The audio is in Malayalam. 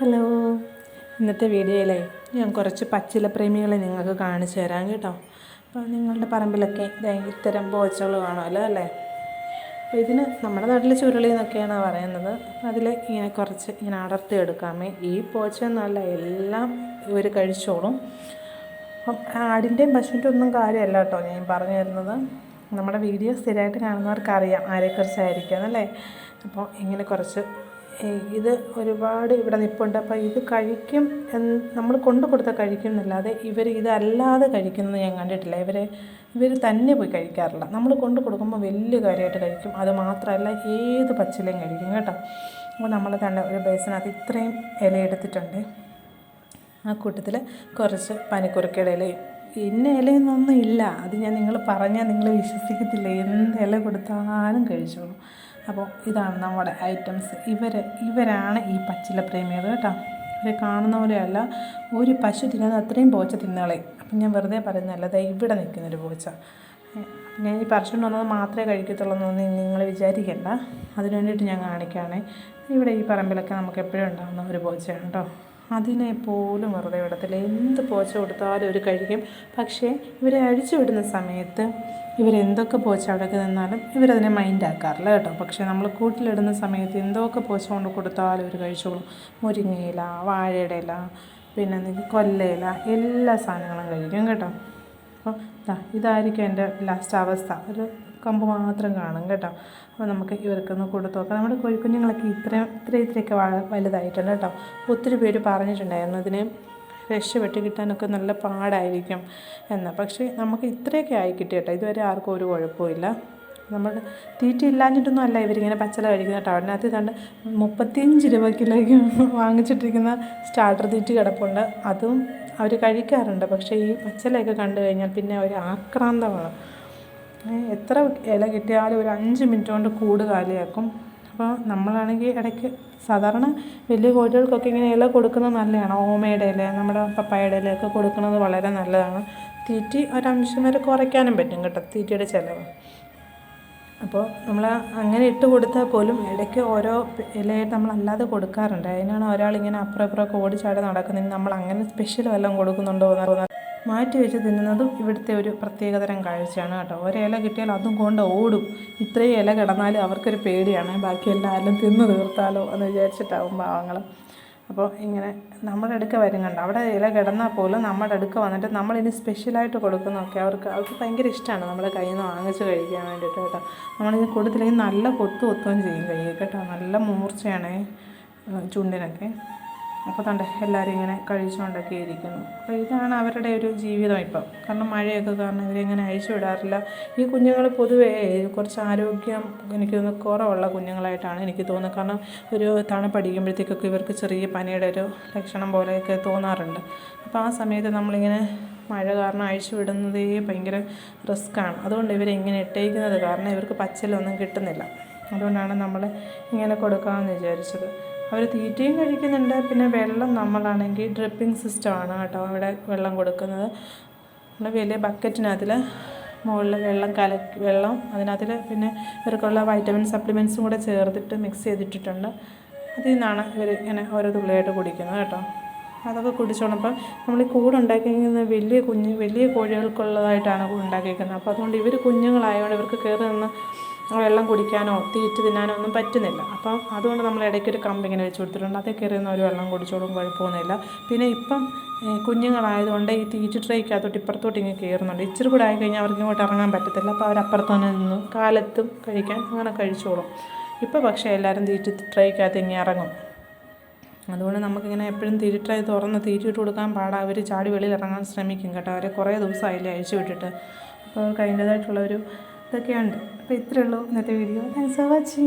ഹലോ. ഇന്നത്തെ വീഡിയോയിലെ ഞാൻ കുറച്ച് പച്ചില പ്രേമികളെ നിങ്ങൾക്ക് കാണിച്ചു തരാം കേട്ടോ. അപ്പോൾ നിങ്ങളുടെ പറമ്പിലൊക്കെ ഇത്തരം പോച്ചകൾ കാണുമല്ലോ അല്ലേ? അപ്പോൾ ഇതിന് നമ്മുടെ നാട്ടിൽ ചുരുളി എന്നൊക്കെയാണ് പറയുന്നത്. അപ്പോൾ അതിൽ ഇങ്ങനെ കുറച്ച് ഇങ്ങനെ അടർത്തി എടുക്കാമേ ഈ പോച്ച എന്നല്ല എല്ലാം ഇവർ കഴിച്ചോളും. അപ്പം ആടിന്റെയും പശുവിന്റെ ഒന്നും കാര്യമല്ല കേട്ടോ ഞാൻ പറഞ്ഞു തരുന്നത്. നമ്മുടെ വീഡിയോ സ്ഥിരമായിട്ട് കാണുന്നവർക്ക് അറിയാം ആരെക്കുറിച്ചായിരിക്കും അല്ലേ? അപ്പോൾ ഇങ്ങനെ കുറച്ച് ഇത് ഒരുപാട് ഇവിടെ നിൽപ്പുണ്ട് അപ്പോൾ ഇത് കഴിക്കും എന്ന് നമ്മൾ കൊണ്ട് കൊടുത്താൽ കഴിക്കും എന്നല്ലാതെ ഇവർ ഇതല്ലാതെ കഴിക്കുന്നത് ഞാൻ കണ്ടിട്ടില്ല. ഇവരെ ഇവർ തന്നെ പോയി കഴിക്കാറില്ല. നമ്മൾ കൊണ്ട് കൊടുക്കുമ്പോൾ വലിയ കാര്യമായിട്ട് കഴിക്കും. അത് മാത്രമല്ല ഏത് പച്ചിലയും കഴിക്കും കേട്ടോ. അപ്പോൾ നമ്മൾ തന്നെ ഒരു ബേസിനകത്ത് ഇത്രയും ഇല എടുത്തിട്ടുണ്ട്. ആ കൂട്ടത്തിൽ കുറച്ച് പനിക്കുറുക്കയുടെ ഇലയും. ഇന്ന ഇലയൊന്നൊന്നും ഇല്ല. അത് ഞാൻ നിങ്ങൾ പറഞ്ഞാൽ നിങ്ങൾ വിശ്വസിക്കത്തില്ല. എന്ത് ഇല കൊടുത്താലും കഴിച്ചോളൂ. അപ്പോൾ ഇതാണ് നമ്മുടെ ഐറ്റംസ്. ഇവർ ഇവരാണ് ഈ പച്ചില പ്രേമികൾ കേട്ടോ. ഇവരെ കാണുന്ന പോലെയല്ല. ഒരു പശു തിന്നുന്നത് അത്രയും പോച്ച തിന്നുകളെ. അപ്പം ഞാൻ വെറുതെ പറയുന്നതല്ല. ദേ ഇവിടെ നിൽക്കുന്നൊരു പോച്ച. ഞാൻ ഈ പറിച്ചുകൊണ്ട് വന്നത് മാത്രമേ കഴിക്കത്തുള്ളൂ എന്ന് നിങ്ങൾ വിചാരിക്കേണ്ട. അതിനു വേണ്ടിയിട്ട് ഞാൻ കാണിക്കുകയാണേ. ഇവിടെ ഈ പറമ്പിലൊക്കെ നമുക്ക് എപ്പോഴും ഉണ്ടാകുന്ന ഒരു പോച്ചയാണ് കേട്ടോ. അതിനെ പോലും വെറുതെ വിടത്തില്ല. എന്ത് പോച്ച കൊടുത്താലും ഒരു കഴിക്കും. പക്ഷേ ഇവരെ അഴിച്ചു വിടുന്ന സമയത്ത് ഇവരെന്തൊക്കെ പോച്ച അവിടെയൊക്കെ നിന്നാലും ഇവരതിനെ മൈൻഡാക്കാറില്ല കേട്ടോ. പക്ഷേ നമ്മൾ കൂട്ടിലിടുന്ന സമയത്ത് എന്തൊക്കെ പോച്ച കൊണ്ട് കൊടുത്താലും ഇവർ കഴിച്ചോളും. മുരിങ്ങയില വാഴയുടെ ഇല പിന്നെ കൊല്ലയില എല്ലാ സാധനങ്ങളും കഴിക്കും കേട്ടോ. അപ്പോൾ ഇതായിരിക്കും എന്റെ ലാസ്റ്റ് അവസ്ഥ. ഒരു കമ്പ് മാത്രം കാണും കേട്ടോ. അപ്പോൾ നമുക്ക് ഇവർക്കൊന്ന് കൊടുത്തു നോക്കാം. നമ്മുടെ കോഴിക്കുഞ്ഞുങ്ങളൊക്കെ ഇത്ര ഇത്ര ഇത്രയൊക്കെ വലുതായിട്ടുണ്ട് കേട്ടോ. ഒത്തിരി പേര് പറഞ്ഞിട്ടുണ്ടായിരുന്നു ഇതിന് രക്ഷപ്പെട്ട് കിട്ടാനൊക്കെ നല്ല പാടായിരിക്കും എന്ന്. പക്ഷേ നമുക്ക് ഇത്രയൊക്കെ ആയി കിട്ടി കേട്ടോ. ഇതുവരെ ആർക്കും ഒരു കുഴപ്പമില്ല നമ്മൾ തീറ്റ ഇല്ലാഞ്ഞിട്ടൊന്നും അല്ല ഇവരിങ്ങനെ പച്ചല കഴിക്കുന്ന കേട്ടോ. അതിനകത്ത് കണ്ട് മുപ്പത്തിയഞ്ച് രൂപ കിലോയ്ക്ക് വാങ്ങിച്ചിട്ടിരിക്കുന്ന സ്റ്റാർട്ടർ തീറ്റ കിടപ്പുണ്ട്. അതും അവർ കഴിക്കാറുണ്ട്. പക്ഷേ ഈ പച്ചലയൊക്കെ കണ്ടു കഴിഞ്ഞാൽ പിന്നെ ഒരു ആക്രാന്തമാണ്. എത്ര ഇല കിട്ടിയാലും ഒരു അഞ്ച് മിനിറ്റ് കൊണ്ട് കൂട് കാലിയാക്കും. അപ്പോൾ നമ്മളാണെങ്കിൽ ഇടയ്ക്ക് സാധാരണ വലിയ കോഴികൾക്കൊക്കെ ഇങ്ങനെ ഇല കൊടുക്കുന്നത് നല്ലതാണ്. ഓമയുടെ ഇല നമ്മുടെ പപ്പായയുടെ ഇലയൊക്കെ കൊടുക്കുന്നത് വളരെ നല്ലതാണ്. തീറ്റി ഒരംശം വരെ കുറയ്ക്കാനും പറ്റും കേട്ടോ തീറ്റയുടെ ചിലവ്. അപ്പോൾ നമ്മൾ അങ്ങനെ ഇട്ട് കൊടുത്താൽ പോലും ഇടയ്ക്ക് ഓരോ ഇലയായിട്ട് നമ്മളല്ലാതെ കൊടുക്കാറുണ്ട്. അതിനാണ് ഒരാളിങ്ങനെ അപ്പുറം ഇപ്പുറമൊക്കെ ഓടിച്ചാടി നടക്കുന്നതിന് നമ്മൾ അങ്ങനെ സ്പെഷ്യൽ വല്ലതും കൊടുക്കുന്നുണ്ടോ എന്ന് മാറ്റി വെച്ച് തിന്നുന്നതും ഇവിടുത്തെ ഒരു പ്രത്യേകതരം കാഴ്ചയാണ് കേട്ടോ. ഒരില കിട്ടിയാൽ അതും കൊണ്ട് ഓടും. ഇത്രയും ഇല കിടന്നാലും അവർക്കൊരു പേടിയാണ്. ബാക്കി എല്ലാവരും തിന്ന് തീർത്താലോ എന്ന് വിചാരിച്ചിട്ടാവും പാവങ്ങൾ അപ്പോൾ ഇങ്ങനെ നമ്മുടെ അടുക്ക വരും കണ്ട. അവിടെ ഇല കിടന്നാൽ പോലും നമ്മുടെ അടുക്ക വന്നിട്ട് നമ്മളിനി സ്പെഷ്യലായിട്ട് കൊടുക്കുന്നതൊക്കെ അവർക്ക് അവർക്ക് ഭയങ്കര ഇഷ്ടമാണ് നമ്മുടെ കയ്യിൽ നിന്ന് വാങ്ങിച്ച് കഴിക്കാൻ വേണ്ടിയിട്ട് കേട്ടോ. നമ്മളിത് കൊടുത്തില്ലെങ്കിൽ നല്ല കൊത്തു കൊത്തുകയും ചെയ്യും കയ്യിൽ കേട്ടോ. നല്ല മൂർച്ചയാണ് ചുണ്ടിനൊക്കെ. അപ്പോൾ തണ്ട എല്ലാവരും ഇങ്ങനെ കഴിച്ചുകൊണ്ടൊക്കെ ഇരിക്കുന്നു അപ്പോൾ ഇതാണ് അവരുടെ ഒരു ജീവിതം ഇപ്പം. കാരണം മഴയൊക്കെ കാരണം ഇവരിങ്ങനെ അഴിച്ചു വിടാറില്ല. ഈ കുഞ്ഞുങ്ങൾ പൊതുവേ കുറച്ച് ആരോഗ്യം എനിക്ക് തോന്നുന്നു കുറവുള്ള കുഞ്ഞുങ്ങളായിട്ടാണ് എനിക്ക് തോന്നുന്നത്. കാരണം ഒരു തണുപ്പടിക്കുമ്പോഴത്തേക്കൊക്കെ ഇവർക്ക് ചെറിയ പനിയുടെ ഒരു ലക്ഷണം പോലെയൊക്കെ തോന്നാറുണ്ട്. അപ്പോൾ ആ സമയത്ത് നമ്മളിങ്ങനെ മഴ കാരണം അഴിച്ചു വിടുന്നതേ ഭയങ്കര റിസ്ക്കാണ്. അതുകൊണ്ട് ഇവരെ ഇങ്ങനെ ഇട്ടേക്കുന്നത് കാരണം ഇവർക്ക് പച്ചലൊന്നും കിട്ടുന്നില്ല. അതുകൊണ്ടാണ് നമ്മൾ ഇങ്ങനെ കൊടുക്കാമെന്ന് വിചാരിച്ചത്. അവർ തീറ്റയും കഴിക്കുന്നുണ്ട്. പിന്നെ വെള്ളം നമ്മളാണെങ്കിൽ ഡ്രിപ്പിംഗ് സിസ്റ്റമാണ് കേട്ടോ അവിടെ വെള്ളം കൊടുക്കുന്നത്. നമ്മൾ വലിയ ബക്കറ്റിനകത്തിൽ മുകളിൽ വെള്ളം കലക്കി വെള്ളം അതിനകത്തിൽ പിന്നെ ഇവർക്കുള്ള വൈറ്റമിൻ സപ്ലിമെൻസും കൂടെ ചേർത്തിട്ട് മിക്സ് ചെയ്തിട്ടിട്ടുണ്ട്. അതിൽ നിന്നാണ് ഇവർ ഇങ്ങനെ ഓരോ തുള്ളിയായിട്ട് കുടിക്കുന്നത് കേട്ടോ. അതൊക്കെ കുടിച്ചോളപ്പം നമ്മൾ ഈ കൂടുണ്ടാക്കിയിരിക്കുന്ന വലിയ കുഞ്ഞ് വലിയ കോഴികൾക്കുള്ളതായിട്ടാണ് ഉണ്ടാക്കിയിരിക്കുന്നത് അപ്പോൾ അതുകൊണ്ട് ഇവർ കുഞ്ഞുങ്ങളായതുകൊണ്ട് ഇവർക്ക് കയറി നിന്ന് വെള്ളം കുടിക്കാനോ തീറ്റ തിന്നാനോ ഒന്നും പറ്റുന്നില്ല. അപ്പം അതുകൊണ്ട് നമ്മൾ ഇടയ്ക്ക് ഒരു കമ്പ് ഇങ്ങനെ വെച്ച് കൊടുത്തിട്ടുണ്ട്. അതേ കയറിയൊന്നും ഒരു വെള്ളം കുടിച്ചോളും കുഴപ്പമൊന്നുമില്ല. പിന്നെ ഇപ്പം കുഞ്ഞുങ്ങളായതുകൊണ്ട് ഈ തീറ്റ് ട്രേക്കകത്തോട്ട് ഇപ്പുറത്തോട്ട് ഇങ്ങനെ കയറുന്നുണ്ട്. ഇച്ചിരി കൂടെ ആയിക്കഴിഞ്ഞാൽ അവർക്ക് ഇങ്ങോട്ട് ഇറങ്ങാൻ പറ്റത്തില്ല. അപ്പോൾ അവരപ്പുറത്ത് തന്നെ നിന്ന് കാലത്തും കഴിക്കാൻ അങ്ങനെ കഴിച്ചോളും. ഇപ്പോൾ പക്ഷേ എല്ലാവരും തീറ്റ ട്രേക്കകത്ത് ഇങ്ങനെ ഇറങ്ങും. അതുകൊണ്ട് നമുക്കിങ്ങനെ എപ്പോഴും തീരിട്ടായി തുറന്ന് തീറ്റിട്ട് കൊടുക്കാൻ പാടാ. അവർ ചാടി വെളിയിൽ ഇറങ്ങാൻ ശ്രമിക്കും കേട്ടോ. അവരെ കുറേ ദിവസമായില്ലേ അഴിച്ചു വിട്ടിട്ട്. അപ്പോൾ അവർക്ക് അതിന്റേതായിട്ടുള്ള ഒരു ഇതൊക്കെയുണ്ട്. അപ്പോൾ ഇത്രയേ ഉള്ളൂ ഇന്നത്തെ വീഡിയോ. Thanks for watching